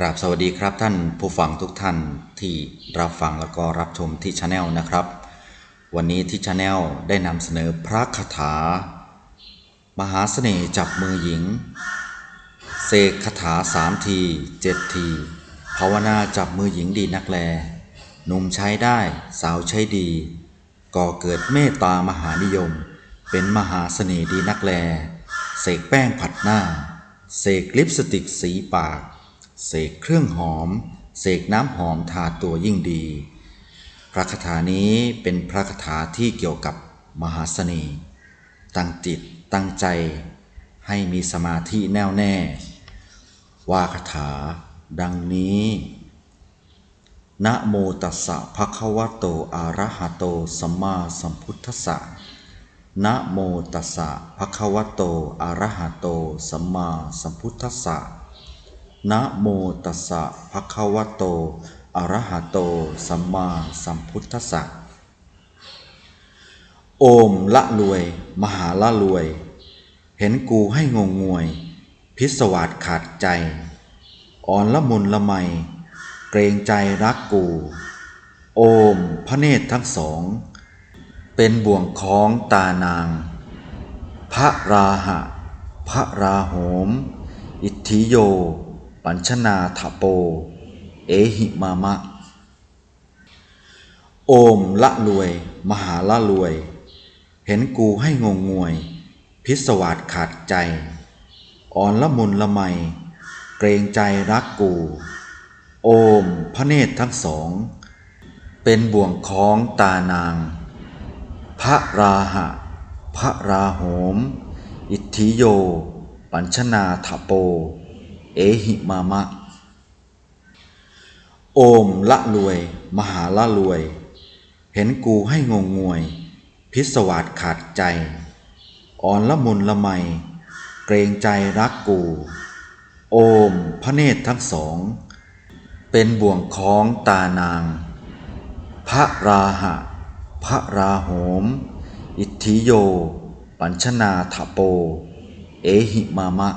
กราบสวัสดีครับท่านผู้ฟังทุกท่านที่รับฟังแล้วก็รับชมที่ชาแนลนะครับ วันนี้ที่ชาแนลได้นำเสนอพระคาถา มหาเสน่ห์จับมือหญิง เสกคาถาสามทีเจ็ดทีภาวนาจับมือหญิงดีนักแลหนุ่มใช้ได้สาวใช้ดี ก่อเกิดเมตตามหานิยม เป็นมหาเสน่ห์ดีนักแล เสกแป้งผัดหน้า เสกลิปสติกสีปาก เสกเครื่องหอม เสกน้ำหอมทาตัวยิ่งดี พระคาถานี้เป็นพระคาถาที่เกี่ยวกับมหาเสน่ห์ตั้งจิตตั้งใจให้มีสมาธิแน่วแน่ ว่าคาถาดังนี้นะโมตัสสะภะคะวะโตอะระหะโตสัมมาสัมพุทธัสสะนะโมตัสสะภะคะวะโตอะระหะโตสัมมาสัมพุทธัสสะ นะโมตัสสะภะคะวะโต อะระหะโต สัมมาสัมพุทธัสสะ โอมละรวย มหาละรวย เห็นกูให้งงงวย พิศวาสขาดใจ อ่อนละมุนละไม เกรงใจรักกู โอมพระเนตรทั้งสอง เป็นบ่วงคล้องตานาง พระราหะ พระราโหม อิทธิโย ปัญชนาถโป เอหิมามะ โอมละรวย มหาละรวย เห็นกูให้งงงวย พิศวาสขาดใจ อ่อนละมุนละไม เกรงใจรักกู โอมพระเนตรทั้งสอง เป็นบ่วงคล้องตานาง พระราหะ พระราโหม อิทธิโย ปัญชนาถโป เอหิมามะ โอมละรวย มหาละรวย เห็นกูให้งงงวย พิศวาสขาดใจ อ่อนละมุนละไม เกรงใจรักกู โอมพระเนตรทั้งสอง เป็นบ่วงคล้องตานาง พระราหะ พระราโหม อิทธิโย ปัญชนาถโป เอหิมามะ